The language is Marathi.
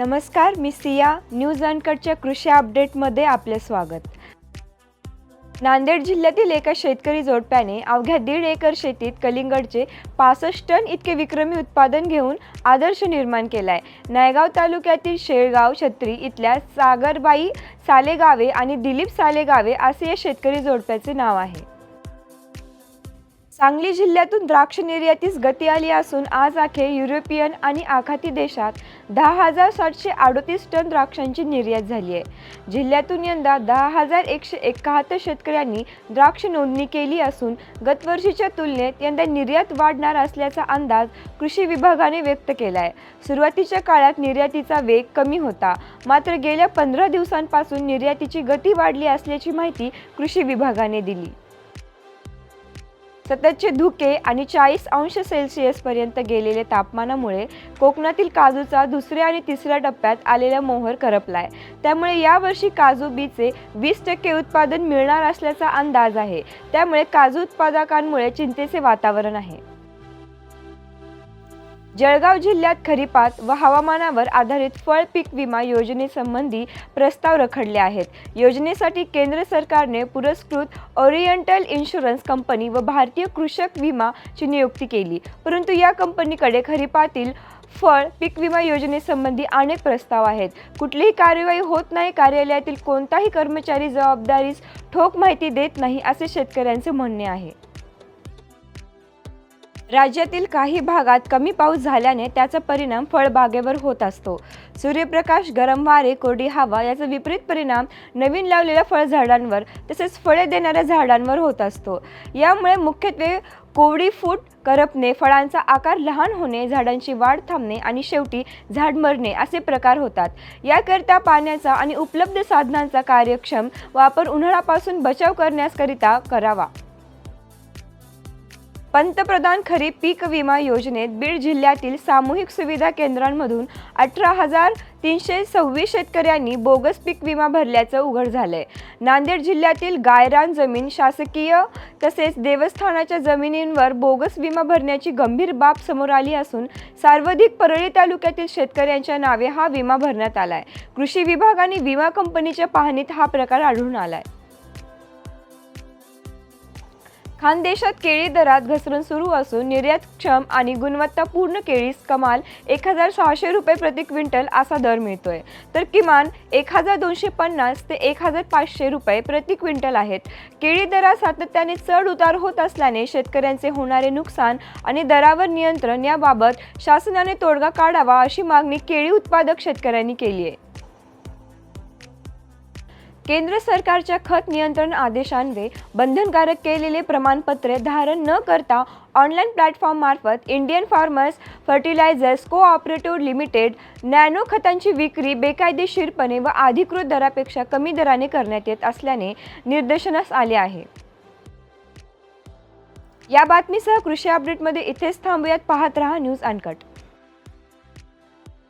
नमस्कार मी सिया. न्यूज अनकटच्या कृषी अपडेटमध्ये आपले स्वागत. नांदेड जिल्ह्यातील एका शेतकरी जोडप्याने अवघ्या दीड एकर शेतीत कलिंगडचे पासष्ट टन इतके विक्रमी उत्पादन घेऊन आदर्श निर्माण केला आहे नायगाव तालुक्यातील शेळगाव छत्री इथल्या सागरबाई सालेगावे आणि दिलीप सालेगावे असे या शेतकरी जोडप्याचे नाव आहे. सांगली जिल्ह्यातून द्राक्ष निर्यातीस गती आली असून आज अखेर युरोपियन आणि आखाती देशात दहा हजार सातशे अडोतीस टन द्राक्षांची निर्यात झाली आहे. जिल्ह्यातून यंदा दहा हजार एकशे एकाहत्तर शेतकऱ्यांनी द्राक्ष नोंदणी केली असून गतवर्षीच्या तुलनेत यंदा निर्यात वाढणार असल्याचा अंदाज कृषी विभागाने व्यक्त केला आहे सुरुवातीच्या काळात निर्यातीचा वेग कमी होता. मात्र गेल्या पंधरा दिवसांपासून निर्यातीची गती वाढली असल्याची माहिती कृषी विभागाने दिली. सततचे धुके आणि चाळीस अंश सेल्सिअसपर्यंत गेलेले तापमानामुळे कोकणातील काजूचा दुसऱ्या आणि तिसऱ्या टप्प्यात आलेला मोहर करपलाय. त्यामुळे यावर्षी काजू बीचे वीस टक्के उत्पादन मिळणार असल्याचा अंदाज आहे. त्यामुळे काजू उत्पादकांमुळे चिंतेचे वातावरण आहे. जळगाव जिल्ह्यात खरीपात व हवामानावर आधारित फळ पीक विमा योजनेसंबंधी प्रस्ताव रखडले आहेत. योजनेसाठी केंद्र सरकारने पुरस्कृत ओरिएंटल इन्शुरन्स कंपनी व भारतीय कृषक विमाची नियुक्ती केली. परंतु या कंपनीकडे खरीपातील फळ पीक विमा योजनेसंबंधी अनेक प्रस्ताव आहेत. कुठलीही कार्यवाही होत नाही कार्यालयातील कोणताही कर्मचारी जबाबदारीस ठोक माहिती देत नाही असे शेतकऱ्यांचे म्हणणे आहे. राज्यातील काही भागात कमी पाऊस झाल्याने त्याचा परिणाम फळबागेवर होत असतो. सूर्यप्रकाश गरम वारे कोरडी हवा याचा विपरीत परिणाम नवीन लावलेल्या फळझाडांवर तसेच फळे देणाऱ्या झाडांवर होत असतो. यामुळे मुख्यत्वे कोवडी फूट करपणे फळांचा आकार लहान होणे झाडांची वाढ थांबणे आणि शेवटी झाड मरणे असे प्रकार होतात. याकरिता पाण्याचा आणि उपलब्ध साधनांचा कार्यक्षम वापर उन्हाळ्यापासून बचाव करण्याकरिता करावा. पंतप्रधान खरीप पीक विमा योजनेत बीड जिल्ह्यातील सामूहिक सुविधा केंद्रांमधून अठरा हजार तीनशे सव्वीस शेतकऱ्यांनी बोगस पीक विमा भरल्याचं उघड झालंय. नांदेड जिल्ह्यातील गायरान जमीन शासकीय तसेच देवस्थानाच्या जमिनींवर बोगस विमा भरण्याची गंभीर बाब समोर आली असून सर्वाधिक परळी तालुक्यातील शेतकऱ्यांच्या नावे हा विमा भरण्यात आलाय. कृषी विभागाने विमा कंपनीच्या पाहणीत हा प्रकार आढळून आलाय. खानदेशात केळी दरात घसरण सुरू असून निर्यातक्षम आणि गुणवत्तापूर्ण केळीस कमाल एक हजार सहाशे रुपये प्रति क्विंटल असा दर मिळतोय. तर किमान एक हजार दोनशे पन्नास ते एक हजार पाचशे रुपये प्रति क्विंटल आहेत. केळी दरात सातत्याने चढ उतार होत असल्याने शेतकऱ्यांचे होणारे नुकसान आणि दरावर नियंत्रण याबाबत शासनाने तोडगा काढावा अशी मागणी केळी उत्पादक शेतकऱ्यांनी केली आहे. केंद्र सरकारच्या खत नियंत्रण आदेशान्वये बंधनकारक केलेले प्रमाणपत्रे धारण न करता online प्लॅटफॉर्ममार्फत Indian Farmers Fertilisers Cooperative Limited nano खतांची विक्री बेकायदेशीरपणे व अधिकृत दरापेक्षा कमी दराने करण्यात येत असल्याने निर्देशनास आले आहे. या बातमीसह कृषी अपडेटमध्ये इथेच थांबूयात. पाहत रहा न्यूज अनकट.